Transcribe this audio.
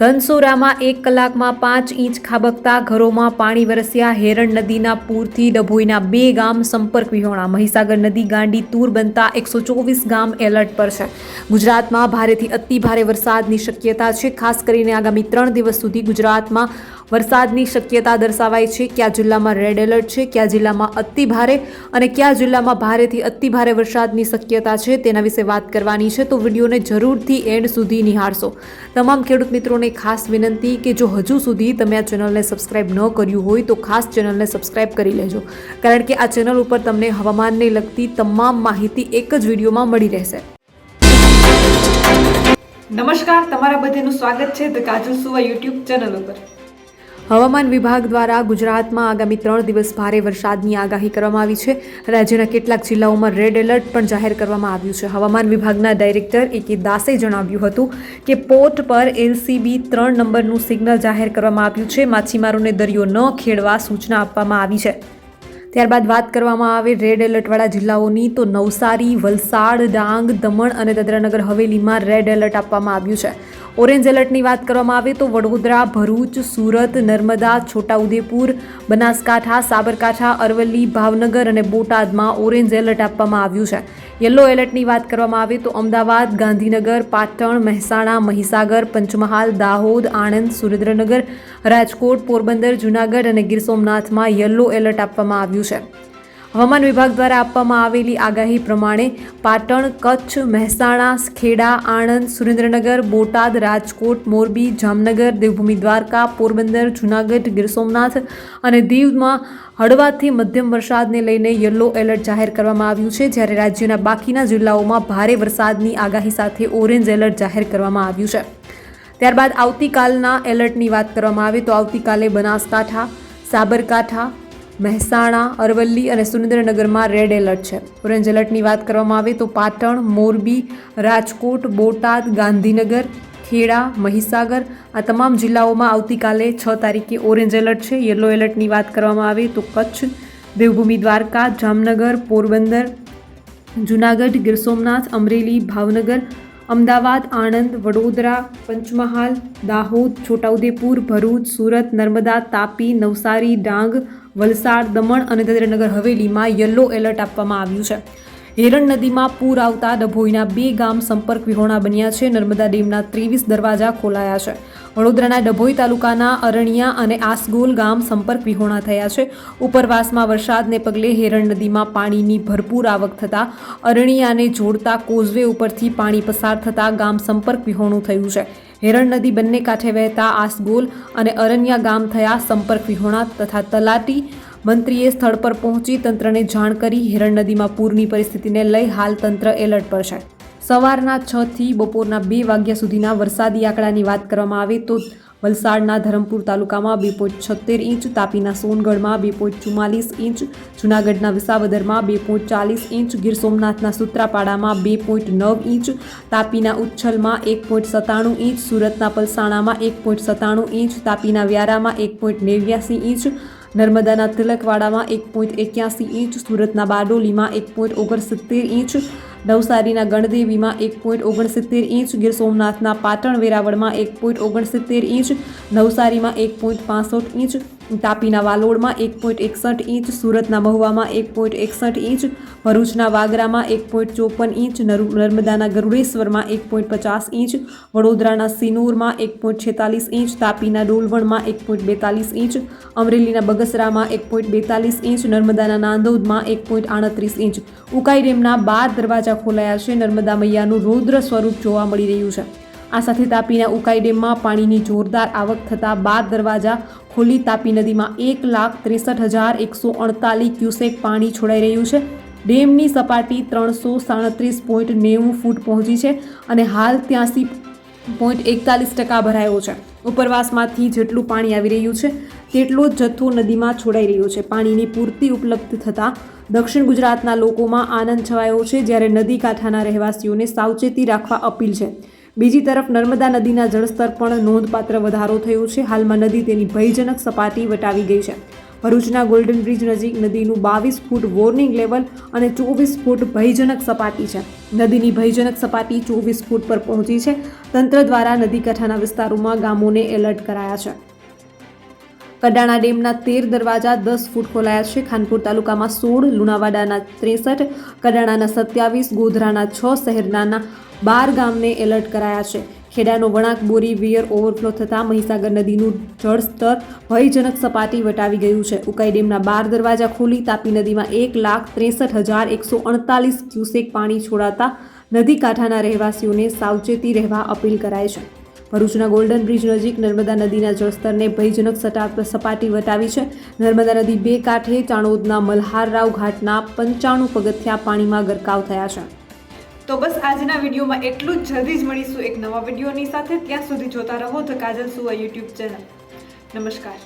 ધનસુરામાં એક કલાકમાં પાંચ ઇંચ ખાબકતા ઘરોમાં પાણી વરસ્યા હેરણ નદીના પૂરથી ડભોઈના બે ગામ સંપર્ક વિહોણા. મહીસાગર નદી ગાંડી તૂર બનતા એકસો ચોવીસ ગામ એલર્ટ પર છે. ગુજરાતમાં ભારેથી અતિ ભારે વરસાદની શક્યતા છે. ખાસ કરીને આગામી ત્રણ દિવસ સુધી ગુજરાતમાં વરસાદની શક્યતા દર્શાવાઈ છે. કયા જિલ્લામાં રેડ એલર્ટ છે? કયા જિલ્લામાં અતિ ભારે? અને કયા જિલ્લામાં ભારેથી અતિ ભારે વરસાદની શક્યતા છે? તેના વિશે વાત કરવાની છે. તો વિડીયોને જરૂરથી એન્ડ સુધી નિહાળશો. તમામ ખેડૂત મિત્રોને ખાસ વિનંતી કે જો હજુ સુધી તમે આ ચેનલને સબસ્ક્રાઇબ ન કર્યું હોય, તો ખાસ ચેનલને સબસ્ક્રાઇબ કરી લેજો. કારણ કે આ ચેનલ ઉપર તમને હવામાનને લગતી તમામ માહિતી એક જ વિડીયોમાં મળી રહેશે. નમસ્કાર. તમારા બધાનું સ્વાગત છે ધ કાજલ સુવા યુટ્યુબ ચેનલ ઉપર. હવામાન વિભાગ દ્વારા ગુજરાતમાં આગામી ત્રણ દિવસ ભારે વરસાદની આગાહી કરવામાં આવી છે. રાજ્યના કેટલાક જિલ્લાઓમાં રેડ એલર્ટ પણ જાહેર કરવામાં આવ્યું છે. હવામાન વિભાગના ડાયરેક્ટર એ કે દાસે જણાવ્યું હતું કે પોર્ટ પર એલસીબી ત્રણ નંબરનું સિગ્નલ જાહેર કરવામાં આવ્યું છે. માછીમારોને દરિયો ન ખેડવા સૂચના આપવામાં આવી છે. ત્યારબાદ વાત કરવામાં આવે રેડ એલર્ટવાળા જિલ્લાઓની, તો નવસારી, વલસાડ, ડાંગ, દમણ અને દાદરાનગર હવેલીમાં રેડ એલર્ટ આપવામાં આવ્યું છે. ઓરેન્જ એલર્ટની વાત કરવામાં આવે તો વડોદરા, ભરૂચ, સુરત, નર્મદા, છોટાઉદેપુર, બનાસકાંઠા, સાબરકાંઠા, અરવલ્લી, ભાવનગર અને બોટાદમાં ઓરેન્જ એલર્ટ આપવામાં આવ્યું છે. યલો એલર્ટની વાત કરવામાં આવે તો અમદાવાદ, ગાંધીનગર, પાટણ, મહેસાણા, મહીસાગર, પંચમહાલ, દાહોદ, આણંદ, સુરેન્દ્રનગર, રાજકોટ, પોરબંદર, જૂનાગઢ અને ગીર સોમનાથમાં યલો એલર્ટ આપવામાં આવ્યું છે. હવામાન વિભાગ દ્વારા આપવામાં આવેલી આગાહી પ્રમાણે પાટણ, કચ્છ, મહેસાણા, ખેડા, આણંદ, સુરેન્દ્રનગર, બોટાદ, રાજકોટ, મોરબી, જામનગર, દેવભૂમિ દ્વારકા, પોરબંદર, જૂનાગઢ, ગીર સોમનાથ અને દીવમાં હળવાથી મધ્યમ વરસાદને લઈને યલો એલર્ટ જાહેર કરવામાં આવ્યું છે. જ્યારે રાજ્યના બાકીના જિલ્લાઓમાં ભારે વરસાદની આગાહી સાથે ઓરેન્જ એલર્ટ જાહેર કરવામાં આવ્યું છે. ત્યારબાદ આવતીકાલના એલર્ટની વાત કરવામાં આવે તો આવતીકાલે બનાસકાંઠા, સાબરકાંઠા મહેસાણા, અરવલ્લી અને સુરેન્દ્રનગરમાં રેડ એલર્ટ છે. ઓરેન્જ એલર્ટની વાત કરવામાં આવે તો પાટણ, મોરબી, રાજકોટ, બોટાદ, ગાંધીનગર, ખેડા, મહીસાગર આ તમામ જિલ્લાઓમાં આવતીકાલે છ તારીખે ઓરેન્જ એલર્ટ છે. યલો એલર્ટની વાત કરવામાં આવે તો કચ્છ, દેવભૂમિ દ્વારકા, જામનગર, પોરબંદર, જૂનાગઢ, ગીર સોમનાથ, અમરેલી, ભાવનગર, અમદાવાદ, આણંદ, વડોદરા, પંચમહાલ, દાહોદ, છોટાઉદેપુર, ભરૂચ, સુરત, નર્મદા, તાપી, નવસારી, ડાંગ વલસાડ, દમણ અને દાદરાનગર હવેલીમાં યલો એલર્ટ આપવામાં આવ્યું છે. હેરણ નદીમાં પૂર આવતા ડભોઈના બે ગામ સંપર્ક વિહોણા બન્યા છે. નર્મદા ડેમના ત્રેવીસ દરવાજા ખોલાયા છે. વડોદરાના ડભોઈ તાલુકાના અરણિયા અને આસગોલ ગામ સંપર્ક વિહોણા થયા છે. ઉપરવાસમાં વરસાદને પગલે હેરણ નદીમાં પાણીની ભરપૂર આવક થતાં અરણિયાને જોડતા કોઝવે ઉપરથી પાણી પસાર થતાં ગામ સંપર્ક વિહોણું થયું છે. હેરણ નદી બંને કાંઠે વહેતા આસગોલ અને અરણ્યા ગામ થયા સંપર્ક વિહોણા તથા તલાટી મંત્રીએ સ્થળ પર પહોંચી તંત્રને જાણ કરી હેરણ નદીમાં પૂરની પરિસ્થિતિને લઈ હાલ તંત્ર એલર્ટ પર છે. સવારના છથી બપોરના બે વાગ્યા સુધીના વરસાદી આંકડાની વાત કરવામાં આવે તો વલસાડના ધરમપુર તાલુકામાં બે પોઈન્ટ છોતેર ઇંચ, તાપીના સોનગઢમાં બે પોઈન્ટ ચુમ્માલીસ ઇંચ, જૂનાગઢના વિસાવદરમાં બે પોઈન્ટ ચાલીસ ઇંચ, ગીર સોમનાથના સુત્રાપાડામાં બે પોઈન્ટ નવ ઇંચ, તાપીના ઉચ્છલમાં એક પોઈન્ટ સત્તાણું ઇંચ, સુરતના પલસાણામાં એક પોઈન્ટ સત્તાણું ઇંચ, તાપીના વ્યારામાં એક પોઈન્ટ નેવ્યાસી ઇંચ, નર્મદાના તિલકવાડામાં એક પોઈન્ટ એક્યાસી ઇંચ, સુરતના બારડોલીમાં એક પોઈન્ટ ઓગણસિત્તેર ઇંચ નવસારીના ગણદેવીમાં એક પોઈન્ટ ઓગણસિત્તેર ઇંચ, ગીર સોમનાથના પાટણ વેરાવળમાં એક પોઈન્ટ ઓગણસિત્તેર ઇંચ, નવસારીમાં એક પોઈન્ટ પાસઠ ઇંચ તાપીના વાલોડમાં એક પોઈન્ટ એકસઠ ઇંચ, સુરતના મહુવામાં એક પોઈન્ટ એકસઠ ઇંચ, ભરૂચના વાગરામાં એક પોઈન્ટ ચોપન ઇંચ, નરુ- નર્મદાના ગરુડેશ્વરમાં એક પોઈન્ટ પચાસ ઇંચ, વડોદરાના સિનોરમાં એક પોઈન્ટ છેતાલીસ ઇંચ, તાપીના ડોલવણમાં એક પોઈન્ટ બેતાલીસ ઇંચ, અમરેલીના બગસરામાં એક પોઈન્ટ બેતાલીસ ઇંચ, નર્મદાના નાંદોદમાં એક પોઈન્ટ આડત્રીસ ઇંચ. ઉકાઈ ડેમના બાર દરવાજા ખોલાયા છે. નર્મદા મૈયાનું રૌદ્ર સ્વરૂપ જોવા મળી રહ્યું છે. આ સાથે તાપીના ઉકાઈ ડેમમાં પાણીની જોરદાર આવક થતાં બાર દરવાજા ખોલી તાપી નદીમાં એક લાખ ત્રેસઠ હજાર એકસો અડતાલીસ ક્યુસેક પાણી છોડાઈ રહ્યું છે. ડેમની સપાટી ત્રણસો સાડત્રીસ પોઈન્ટ નેવું ફૂટ પહોંચી છે અને હાલ ત્યાંસી પોઈન્ટ એકતાલીસ ટકા ભરાયો છે. ઉપરવાસમાંથી જેટલું પાણી આવી રહ્યું છે, તેટલો જ જથ્થો નદીમાં છોડાઈ રહ્યો છે. પાણીની પૂરતી ઉપલબ્ધ થતાં દક્ષિણ ગુજરાતના લોકોમાં આનંદ છવાયો છે, જ્યારે નદી કાંઠાના રહેવાસીઓને સાવચેતી રાખવા અપીલ છે. બીજી તરફ નર્મદા નદીના જળસ્તર પણ નોંધપાત્ર વધારો થયો છે. હાલમાં નદી તેની ભયજનક સપાટી વટાવી ગઈ છે. ભરૂચના ગોલ્ડન બ્રિજ નજીક નદીનું બાવીસ ફૂટ વોર્નિંગ લેવલ અને ચોવીસ ફૂટ ભયજનક સપાટી છે. નદીની ભયજનક સપાટી ચોવીસ ફૂટ પર પહોંચી છે. તંત્ર દ્વારા નદી કાંઠાના વિસ્તારોમાં ગામોને એલર્ટ કરાયા છે. કડાણા ડેમના તેર દરવાજા દસ ફૂટ ખોલાયા છે. ખાનપુર તાલુકામાં સોળ, લુણાવાડાના ત્રેસઠ, કડાણાના સત્યાવીસ, ગોધરાના છ, શહેરનાના બાર ગામને એલર્ટ કરાયા છે. ખેડાનો વણાંક બોરી વિયર ઓવરફ્લો થતાં મહીસાગર નદીનું જળસ્તર ભયજનક સપાટી વટાવી ગયું છે. ઉકાઈ ડેમના બાર દરવાજા ખોલી તાપી નદીમાં એક લાખ ત્રેસઠ હજાર એકસો અડતાલીસ ક્યુસેક પાણી છોડાતા નદી કાંઠાના રહેવાસીઓને સાવચેતી રહેવા અપીલ કરાય છે. ભરૂચના ગોલ્ડન બ્રિજ નજીક નર્મદા નદીના જળસ્તરને ભયજનક સપાટી વટાવી છે. નર્મદા નદી બે કાંઠે ચાણોદના મલ્હારરાવ ઘાટના પંચાણું પગથિયા પાણીમાં ગરકાવ થયા છે. તો બસ આજના વિડીયોમાં એટલું જ. જલ્દી જ મળીશું એક નવા વિડીયોની સાથે. ત્યાં સુધી જોતા રહો ધ કાજલ સુવા યુટ્યુબ ચેનલ. નમસ્કાર.